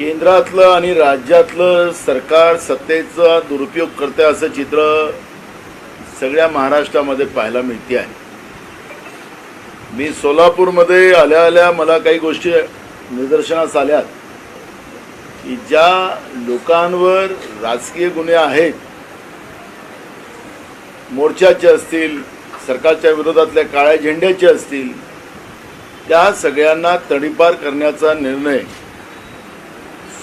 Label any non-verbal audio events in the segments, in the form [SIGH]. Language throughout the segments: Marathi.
केंद्रातलं आणि राज्यातलं सरकार सत्तेचा दुरुपयोग करते असं चित्र सगळ्या महाराष्ट्रामध्ये पाहायला मिळते आहे. मी सोलापूरमध्ये आल्या आल्या मला काही गोष्टी निदर्शनास आल्यात की ज्या लोकांवर राजकीय गुन्हे आहेत मोर्चाचे असतील सरकारच्या विरोधातल्या काळ्या झेंड्याचे असतील त्या सगळ्यांना तडीपार करण्याचा निर्णय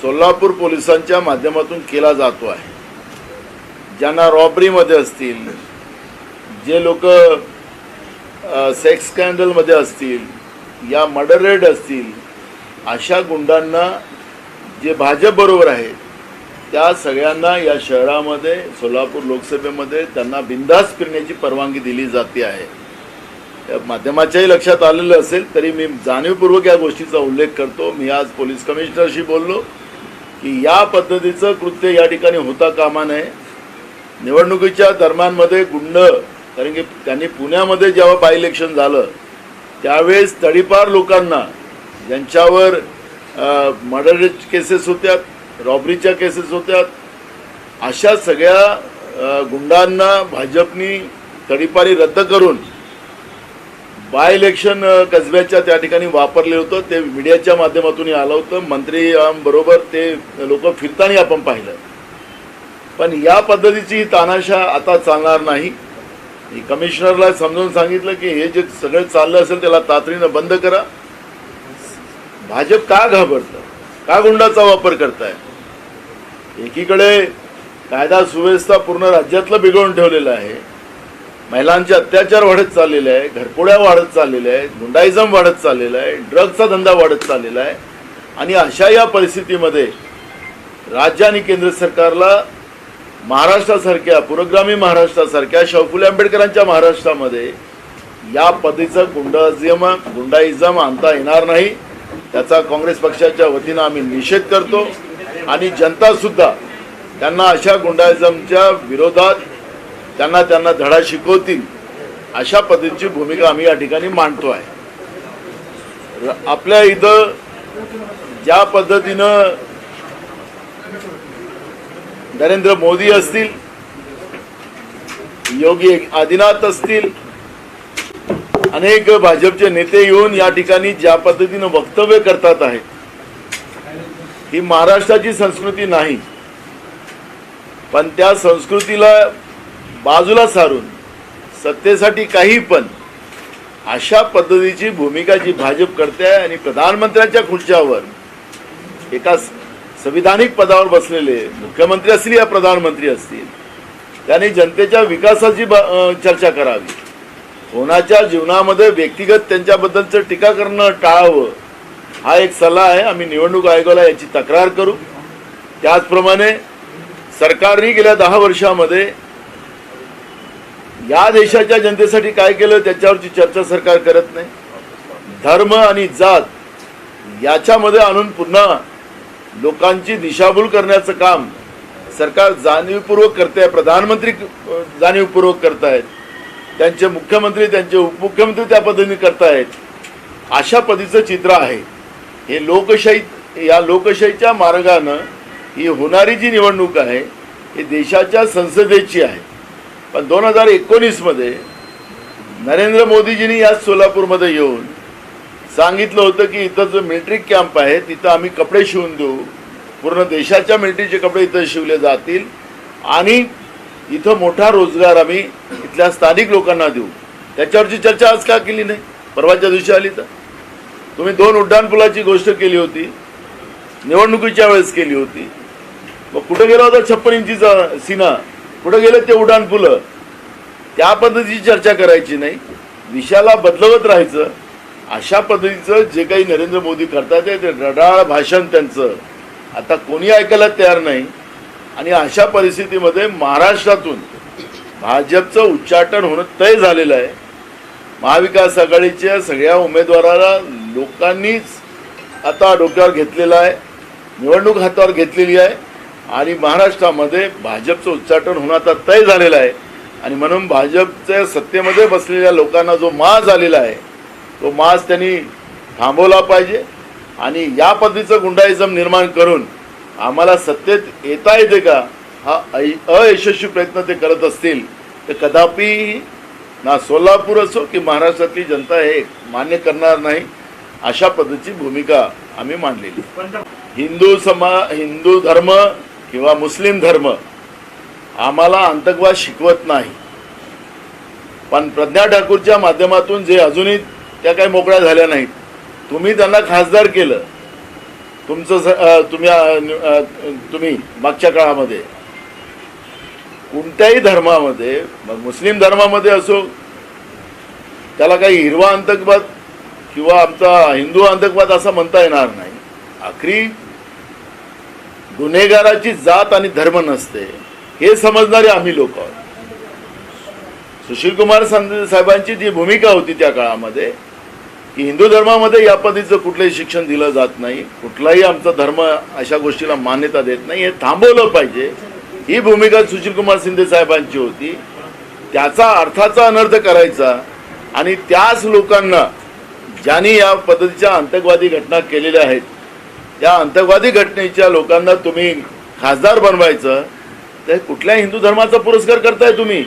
सोलापूर पोलिसांच्या माध्यमातून केला जातो आहे. ज्यांना रॉबरीमध्ये असतील जे लोक सेक्स स्कॅन्डलमध्ये असतील या मर्डर रेड असतील अशा गुंडांना जे भाजपबरोबर आहेत त्या सगळ्यांना या शहरामध्ये सोलापूर लोकसभेमध्ये त्यांना बिंदास फिरण्याची परवानगी दिली जाते आहे. या माध्यमाच्याही लक्षात आलेलं असेल तरी मी जाणीवपूर्वक या गोष्टीचा उल्लेख करतो. मी आज पोलीस कमिशनरशी बोललो. की या पद्धतीचं कृत्य या ठिकाणी होता कामा नये. निवडणुकीच्या दरम्यानमध्ये गुंड कारण की त्यांनी पुण्यामध्ये जेव्हा बाय इलेक्शन झालं त्यावेळेस तडीपार लोकांना ज्यांच्यावर मर्डर केसेस होत्या रॉबरीच्या केसेस होत्या अशा सगळ्या गुंडांना भाजपनी तडीपारी रद्द करून बाय इलेक्शन कसब्याच्या त्या ठिकाणी वापरले होतं. ते मीडियाच्या माध्यमातून आलं होतं. मंत्री बरोबर ते लोक फिरताना आपण पाहिलं. पण या पद्धतीची तानाशा आता चालणार नाही. कमिशनरला समजून सांगितलं की हे जे सगळं चाललं असेल त्याला तातडीनं बंद करा. भाजप का घाबरतं? का गुंडाचा वापर करताय? एकीकडे कायदा सुव्यवस्था पूर्ण राज्यातलं बिघडून ठेवलेलं आहे. महिलांचे अत्याचार वाढत चाललेले आहे घरपोड्या वाढत चाललेल्या आहेत गुंडाईझम वाढत चाललेला आहे ड्रग्जचा धंदा वाढत चाललेला आहे. आणि अशा या परिस्थितीमध्ये राज्य आणि केंद्र सरकारला महाराष्ट्रासारख्या पुरोगामी महाराष्ट्रासारख्या शाहू आंबेडकरांच्या महाराष्ट्रामध्ये या पद्धतीचं गुंडाइझम गुंडाइझम आणता येणार नाही. त्याचा काँग्रेस पक्षाच्या वतीनं आम्ही निषेध करतो. आणि जनतासुद्धा त्यांना अशा गुंडाइझमच्या विरोधात त्यांना त्यांना धडा शिकवतील अशा पद्धतीची भूमिका आम्ही या ठिकाणी मांडतो आहे. आपल्या इथं ज्या पद्धतीनं नरेंद्र मोदी असतील योगी आदिनाथ असतील अनेक भाजपचे नेते येऊन या ठिकाणी ज्या पद्धतीनं वक्तव्य करतात आहेत ही महाराष्ट्राची संस्कृती नाही पण त्या संस्कृतीला बाजूला सारून सत्तेसाठी काही पण अशा पद्धतीची भूमिका जी भाजप करते आहे आणि प्रधानमंत्र्यांच्या खुर्च्यावर एका संविधानिक पदावर बसलेले मुख्यमंत्री असतील या प्रधानमंत्री असतील त्यांनी जनतेच्या विकासाची ब- चर्चा करावी. कोणाच्या जीवनामध्ये व्यक्तिगत त्यांच्याबद्दलचं टीका करणं टाळावं हा एक सल्ला आहे. आम्ही निवडणूक आयोगाला याची तक्रार करू. त्याचप्रमाणे सरकारने गेल्या दहा वर्षामध्ये या देशाच्या जनतेसाठी काय केलं त्याच्यावरची चर्चा सरकार करत नाही. धर्म आणि जात याच्यामध्ये आणून पुन्हा लोकांची दिशाभूल करण्याचं काम सरकार जाणीवपूर्वक करते आहे. प्रधानमंत्री जाणीवपूर्वक करतायत त्यांचे मुख्यमंत्री त्यांचे उपमुख्यमंत्री त्या पद्धतीने करतायत अशा पद्धतीचं चित्र आहे. हे लोकशाही या लोकशाहीच्या मार्गानं ही होणारी जी निवडणूक आहे ही देशाच्या संसदेची आहे. पण दोन हजार एकोणीसमध्ये नरेंद्र मोदीजींनी याच सोलापूरमध्ये येऊन सांगितलं होतं की इथं जो मिलिटरी कॅम्प आहे तिथं आम्ही कपडे शिवून देऊ. पूर्ण देशाच्या मिलिटरीचे कपडे इथं शिवले जातील आणि इथं मोठा रोजगार आम्ही इथल्या स्थानिक लोकांना देऊ. त्याच्यावरची चर्चा आज का केली नाही? परवाच्या दिवशी आली तर. तुम्ही दोन उड्डाणपुलाची गोष्ट केली होती निवडणुकीच्या वेळेस केली होती. मग कुठे गेला होता छप्पन इंचीचा सीना? पुढे गेलं ते उड्डाणपुलं त्या पद्धतीची चर्चा करायची नाही. विषयाला बदलवत राहायचं. अशा पद्धतीचं जे काही नरेंद्र मोदी करतात ते रडाळ भाषण त्यांचं. आता कोणी ऐकायला तयार नाही. आणि अशा परिस्थितीमध्ये महाराष्ट्रातून भाजपचं उच्चाटन होणं तय झालेलं आहे. महाविकास आघाडीच्या सगळ्या उमेदवाराला लोकांनीच आता डोक्यावर घेतलेलं आहे. निवडणूक हातावर घेतलेली आहे. आणि महाराष्ट्रामध्ये भाजपचं उच्चाटन होणं आता तय झालेलं आहे. आणि म्हणून भाजपच्या सत्तेमध्ये बसलेल्या लोकांना जो माज आलेला आहे तो माज त्यांनी थांबवला पाहिजे आणि या पद्धतीचं गुंडाईजम निर्माण करून आम्हाला सत्तेत येता येते का हा अयशस्वी प्रयत्न ते करत असतील तर कदापि ना सोलापूर असो की महाराष्ट्रातली जनता हे मान्य करणार नाही अशा पद्धतीची भूमिका आम्ही मांडलेली हिंदू समा हिंदू धर्म किंवा मुस्लिम धर्म आम्हाला अंतकवाद शिकवत नाही. पण प्रज्ञा ठाकूरच्या माध्यमातून जे अजूनही त्या काही मोकळ्या झाल्या नाहीत तुम्ही त्यांना खासदार केलं. तुमचं स- तुम्ही तुम्ही मागच्या काळामध्ये. कोणत्याही धर्मामध्ये मग मुस्लिम धर्मामध्ये असो त्याला काही हिरवा अंतकवाद किंवा आमचा हिंदू अंतकवाद असं म्हणता येणार नाही. आखरी गुन्हेगाराची जात आणि धर्म नसते. हे समजणारे आम्ही लोक आहोत. सुशील कुमार साहेबांची जी भूमिका होती त्या काळामध्ये की हिंदू धर्मामध्ये या पद्धतीचं कुठलंही शिक्षण दिलं जात नाही कुठलाही आमचा धर्म अशा गोष्टीला मान्यता देत नाही हे थांबवलं पाहिजे. ही भूमिका सुशील कुमार शिंदे साहेबांची होती. त्याचा अर्थाचा अनर्थ करायचा आणि त्याच लोकांना ज्यांनी या पद्धतीच्या आतंकवादी घटना केलेल्या आहेत या आतंकवादी घटनेच्या लोकांना तुम्ही खासदार बनवायचं तर कुठल्या हिंदू धर्माचा पुरस्कार करताय तुम्ही.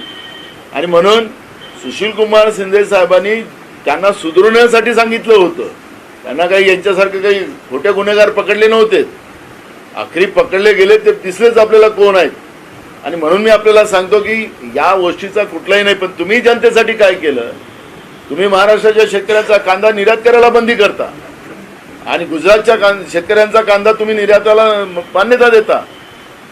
आणि म्हणून सुशील कुमार शिंदे साहेबांनी त्यांना सुधारण्यासाठी सांगितलं होतं. त्यांना काही यांच्यासारखे काही खोटे गुन्हेगार पकडले नव्हते. आखरी पकडले गेले ते तिसरेच आपल्याला कोण आहेत? आणि म्हणून मी आपल्याला सांगतो की या गोष्टीचा कुठलाही नाही पण तुम्ही जनतेसाठी काय केलं? तुम्ही महाराष्ट्राच्या शेतकऱ्याचा कांदा निर्यात करायला बंदी करता. आणि गुजरातच्या कां शेतकऱ्यांचा कांदा तुम्ही निर्याताला मान्यता देता.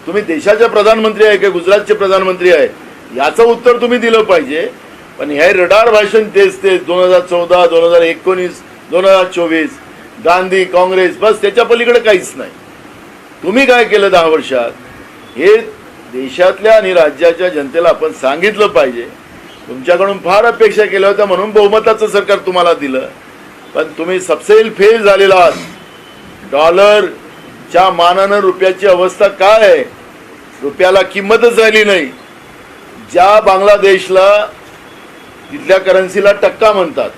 तुम्ही देशाचे प्रधानमंत्री आहे की गुजरातचे प्रधानमंत्री आहे? याचं उत्तर तुम्ही दिलं पाहिजे. पण हे रडार भाषण तेच तेच. दोन हजार चौदा दोन हजार एकोणीस दोन हजार चोवीस गांधी काँग्रेस बस त्याच्या पलीकडे काहीच नाही. तुम्ही काय केलं दहा वर्षात? हे देशातल्या आणि राज्याच्या जनतेला आपण सांगितलं पाहिजे. तुमच्याकडून फार अपेक्षा केल्या होत्या म्हणून बहुमताचं सरकार तुम्हाला दिलं. पण तुम्ही सबसेल फेल झालेला आहात. डॉलरच्या मानानं रुपयाची अवस्था काय आहे? रुपयाला किंमतच झाली नाही. ज्या बांगलादेशला तिथल्या करन्सीला टक्का म्हणतात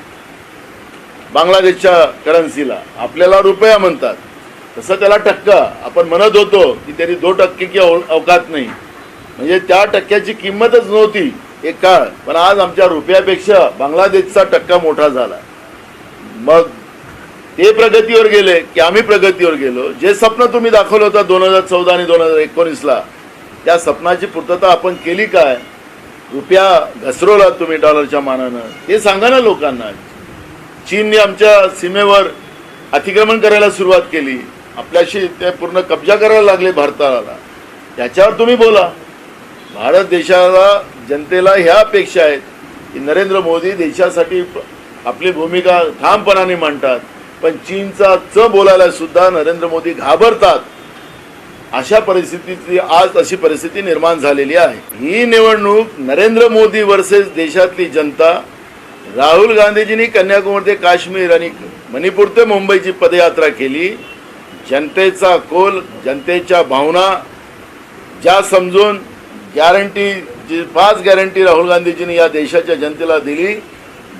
बांगलादेशच्या करन्सीला आपल्याला रुपया म्हणतात तसं त्याला टक्का. आपण म्हणत होतो की त्यांनी दो टक्के की अवकात नाही. म्हणजे त्या टक्क्याची किंमतच नव्हती एक काळ. पण आज आमच्या रुपयापेक्षा बांगलादेशचा टक्का मोठा झाला. मग ते प्रगतीवर गेले की आम्ही प्रगतीवर गेलो. जे स्वप्न तुम्ही दाखवलं होतं दोन हजार चौदा आणि दोन हजार एकोणीसला त्या स्वप्नाची पूर्तता आपण केली काय? रुपया घसरवला तुम्ही डॉलरच्या मानानं. हे सांगा ना लोकांना. चीनने आमच्या सीमेवर अतिक्रमण करायला सुरुवात केली. आपल्याशी ते पूर्ण कब्जा करायला लागले भारताला. त्याच्यावर तुम्ही बोला. भारत देशाला जनतेला ह्या अपेक्षा आहेत की नरेंद्र मोदी देशासाठी आपली भूमिका ठामपणाने मांडतात पण चीनचा च बोलायला सुद्धा नरेंद्र मोदी घाबरतात. अशा परिस्थितीची आज अशी परिस्थिती निर्माण झालेली आहे. ही निवडणूक नरेंद्र मोदी वर्सेस देशातली जनता राहुल गांधीजींनी कन्याकुमारी ते काश्मीर आणि मणिपूर ते मुंबईची पदयात्रा केली. जनतेचा कोल जनतेच्या भावना ज्या समजून गॅरंटी जी पाच गॅरंटी राहुल गांधीजींनी या देशाच्या जनतेला दिली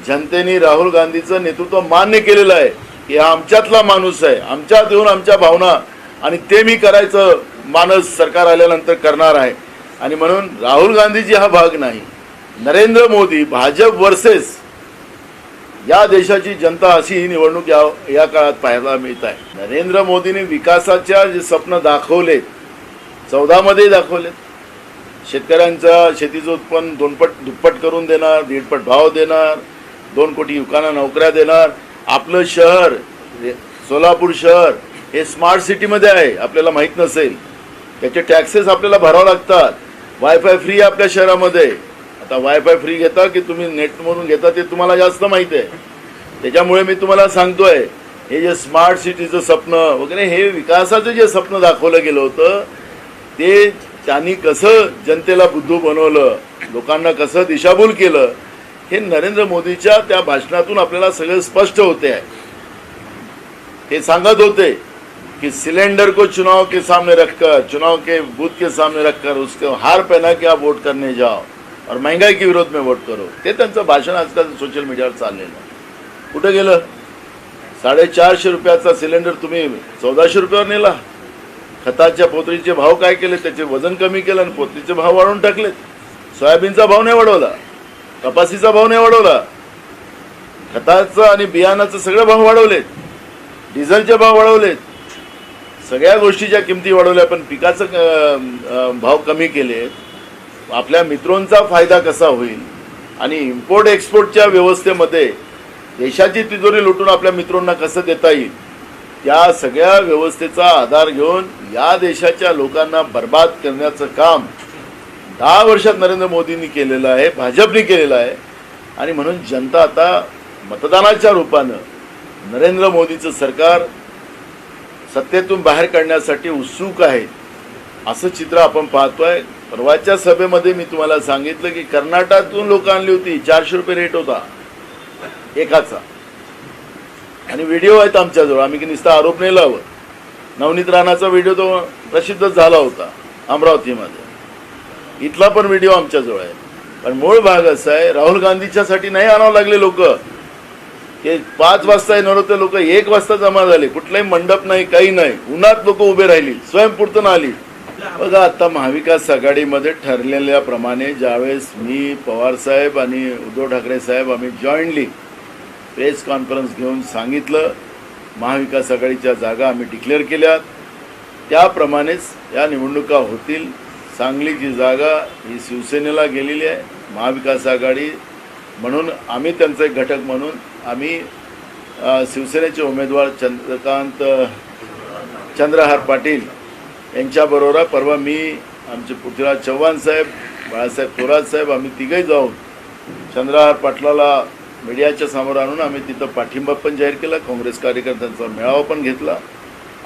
जनतेने राहुल गांधीचं नेतृत्व मान्य केलेलं आहे. की हा आमच्यातला माणूस आहे. आमच्यात येऊन आमच्या भावना. आणि ते मी करायचं मानस सरकार आल्यानंतर करणार आहे. आणि म्हणून राहुल गांधीजी हा भाग नाही. नरेंद्र मोदी भाजप वर्सेस या देशाची जनता अशी ही निवडणूक या या काळात पाहायला मिळत आहे. नरेंद्र मोदींनी विकासाच्या जे स्वप्न दाखवले चौदामध्ये दाखवले शेतकऱ्यांचा शेतीचं उत्पन्न दोनपट दुप्पट करून देणार दीडपट भाव देणार. दोन कोटी युवकांना नोकऱ्या देणार. आपलं शहर सोलापूर शहर हे स्मार्ट सिटीमध्ये आहे आपल्याला माहीत नसेल. त्याचे टॅक्सेस आपल्याला भरावं लागतात. वायफाय फ्री आपल्या शहरामध्ये. आता वायफाय फ्री घेता की तुम्ही नेटमधून घेता ते तुम्हाला जास्त माहीत आहे. त्याच्यामुळे मी तुम्हाला सांगतोय हे जे स्मार्ट सिटीचं स्वप्न वगैरे हे विकासाचं जे स्वप्न दाखवलं गेलं होतं ते त्यांनी कसं जनतेला बुद्धू बनवलं लोकांना कसं दिशाभूल केलं हे नरेंद्र मोदीच्या त्या भाषणातून आपल्याला सगळं स्पष्ट होते. आहे हे सांगत होते कि सिलेंडर को चुनाव के सामने रखकर चुनाव के बूथ के सामने रखकर उसको हार पहना के आप वोट करने जाओ और महंगाई के विरोध में वोट करो. ते त्यांचं भाषण आजकाल सोशल मीडियावर चाललेलं कुठं गेलं? साडेचारशे रुपयाचा सिलेंडर तुम्ही चौदाशे रुपयावर नेला. खताच्या पोतरीचे भाव काय केले? त्याचे वजन कमी केलं आणि पोतरीचे भाव वाढवून टाकलेत. सोयाबीनचा भाव नाही वाढवला. कपासीचा भाव नाही वाढवला. खताचं आणि बियाणाचं सगळे भाव वाढवलेत. डिझेलचे भाव वाढवलेत. सगळ्या गोष्टीच्या किमती वाढवल्या पण पिकाचं भाव कमी केले आपल्या मित्रांचा फायदा कसा होईल? आणि इम्पोर्ट एक्सपोर्टच्या व्यवस्थेमध्ये देशाची तिजोरी लुटून आपल्या मित्रांना कसं देता येईल? त्या सगळ्या व्यवस्थेचा आधार घेऊन या देशाच्या लोकांना बर्बाद करण्याचं काम दहा वर्षात नरेंद्र मोदींनी केलेलं आहे भाजपने केलेलं आहे. आणि म्हणून जनता आता मतदानाच्या रूपानं नरेंद्र मोदीचं सरकार सत्तेतून बाहेर काढण्यासाठी उत्सुक आहे असं चित्र आपण पाहतोय. परवाच्या सभेमध्ये मी तुम्हाला सांगितलं की कर्नाटकातून लोक आणली होती चारशे रुपये रेट होता एकाचा. आणि व्हिडिओ आहेत आमच्याजवळ आम्ही की नुसता आरोप नाही लावत. नवनीत राणाचा व्हिडिओ तो प्रसिद्धच झाला होता अमरावतीमध्ये. इथला पण व्हिडिओ आमच्याजवळ आहे. पण मूळ भाग असा आहे राहुल गांधीच्यासाठी नाही आणावं लागले लोक. ते पाच वाजता येणार होते लोक एक वाजता जमा झाले. कुठलाही मंडप नाही काही नाही. उन्हात लोक उभे राहिली स्वयंपूर्तन आली. बघा आता महाविकास आघाडीमध्ये ठरलेल्याप्रमाणे ज्यावेळेस मी पवार साहेब आणि उद्धव ठाकरे साहेब आम्ही जॉईंटली प्रेस कॉन्फरन्स घेऊन सांगितलं महाविकास आघाडीच्या जागा आम्ही डिक्लेअर केल्या त्याप्रमाणेच या निवडणुका होतील. सांगलीची जागा ही शिवसेनेला गेलेली आहे महाविकास आघाडी म्हणून आम्ही त्यांचा एक घटक म्हणून आम्ही शिवसेनेचे उमेदवार चंद्रकांत चंद्रहार पाटील यांच्याबरोबर परवा मी आमचे पृथ्वीराज चव्हाण साहेब बाळासाहेब थोरात साहेब आम्ही तिघही जाऊन चंद्रहार पाटलाला मीडियाच्या समोर आणून आम्ही तिथं पाठिंबा पण जाहीर केला काँग्रेस कार्यकर्त्यांचा मेळावा पण घेतला.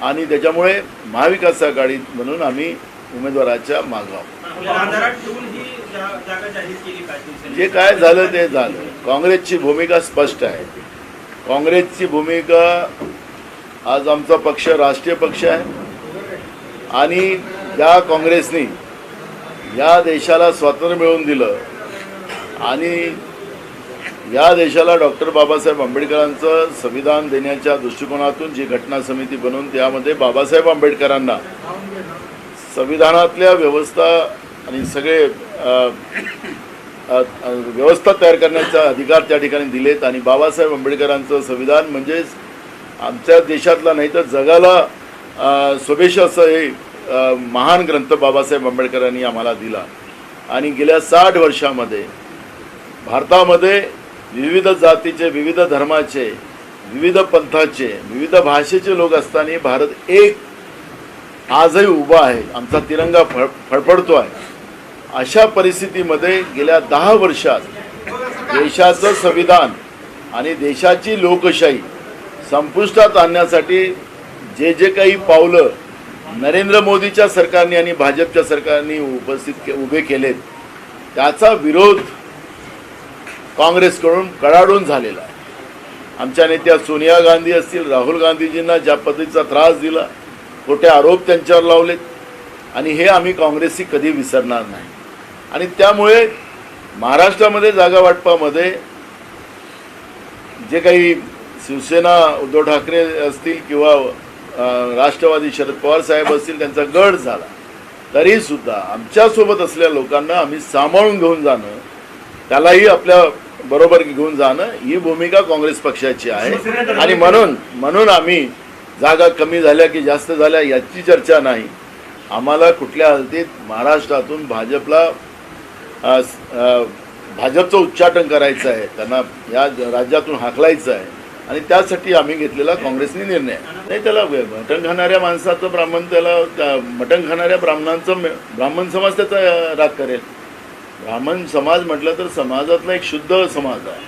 आणि त्याच्यामुळे महाविकास आघाडी म्हणून आम्ही उमेदवाराच्या मागाव आपल्या आधारात ठेवून ही जा- काय झालं ते झालं. काँग्रेसची भूमिका स्पष्ट आहे. काँग्रेसची भूमिका आज आमचा पक्ष राष्ट्रीय पक्ष आहे. आणि या काँग्रेसने या देशाला स्वातंत्र्य मिळवून दिलं. आणि या देशाला डॉक्टर बाबासाहेब आंबेडकरांचं संविधान देण्याच्या दृष्टिकोनातून जी घटना समिती बनवून त्यामध्ये बाबासाहेब आंबेडकरांना संविधानातल्या व्यवस्था आणि सगळे व्यवस्था तयार करण्याचा अधिकार त्या ठिकाणी दिलेत. आणि बाबासाहेब आंबेडकरांचं संविधान म्हणजेच आमच्या देशातला नाही तर जगाला स्वदेश असं हे महान ग्रंथ बाबासाहेब आंबेडकरांनी आम्हाला दिला. आणि गेल्या साठ वर्षामध्ये भारतामध्ये विविध जातीचे विविध धर्माचे विविध पंथाचे विविध भाषेचे लोक असताना भारत एक आजही उभा आहे. आमचा तिरंगा फळ फडफडतो आहे अशा परिस्थितीमध्ये गेल्या दहा वर्षात देशाचं संविधान आणि देशाची लोकशाही संपुष्टात आणण्यासाठी जे जे काही पावलं नरेंद्र मोदीच्या सरकारने आणि भाजपच्या सरकारने उपस्थित के उभे केलेत त्याचा विरोध काँग्रेसकडून कडाडून झालेला आहे. आमच्या नेत्या सोनिया गांधी असतील राहुल गांधीजींना ज्या पद्धतीचा त्रास दिला खोटे आरोप त्यांच्यावर लावलेत. आणि हे आम्ही काँग्रेसची कधी विसरणार नाही. आणि त्यामुळे महाराष्ट्रामध्ये जागा वाटपामध्ये जे काही शिवसेना उद्धव ठाकरे असतील किंवा राष्ट्रवादी शरद पवार साहेब असतील त्यांचा गड झाला. तरीसुद्धा आमच्यासोबत असलेल्या लोकांना आम्ही सांभाळून घेऊन जाणं त्यालाही आपल्या बरोबर घेऊन जाणं ही भूमिका काँग्रेस पक्षाची आहे. आणि म्हणून म्हणून आम्ही जागा कमी झाल्या की जास्त झाल्या याची चर्चा नाही. आम्हाला कुठल्या हालतीत महाराष्ट्रातून भाजपला भाजपचं उच्चाटन करायचं आहे त्यांना या राज्यातून हाकलायचं आहे. आणि त्यासाठी आम्ही घेतलेला काँग्रेसने निर्णय. नाही त्याला मटण खाणाऱ्या माणसाचं ब्राह्मण त्याला मटण खाणाऱ्या ब्राह्मणांचं ब्राह्मण समाज त्याचा राग करेल. ब्राह्मण समाज म्हटलं तर समाजातला एक शुद्ध समाज आहे.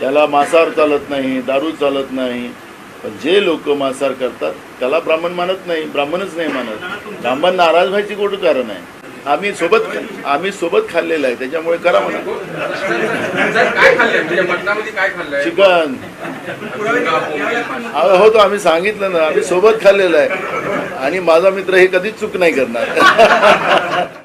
त्याला मांसाहार चालत नाही दारू चालत नाही पण जे लोक मांसाहार करतात त्याला ब्राह्मण मानत नाही ब्राह्मणच नाही मानत. ब्राह्मण नाराज व्हायची कुठं कारण आहे? आम्ही सोबत आम्ही सोबत खाल्लेलं आहे त्याच्यामुळे करा म्हणा. म्हणजे चिकन. हो तो आम्ही सांगितलं ना आम्ही सोबत खाल्लेलं आहे. आणि माझा मित्र हे कधीच चूक नाही करणार. [LAUGHS]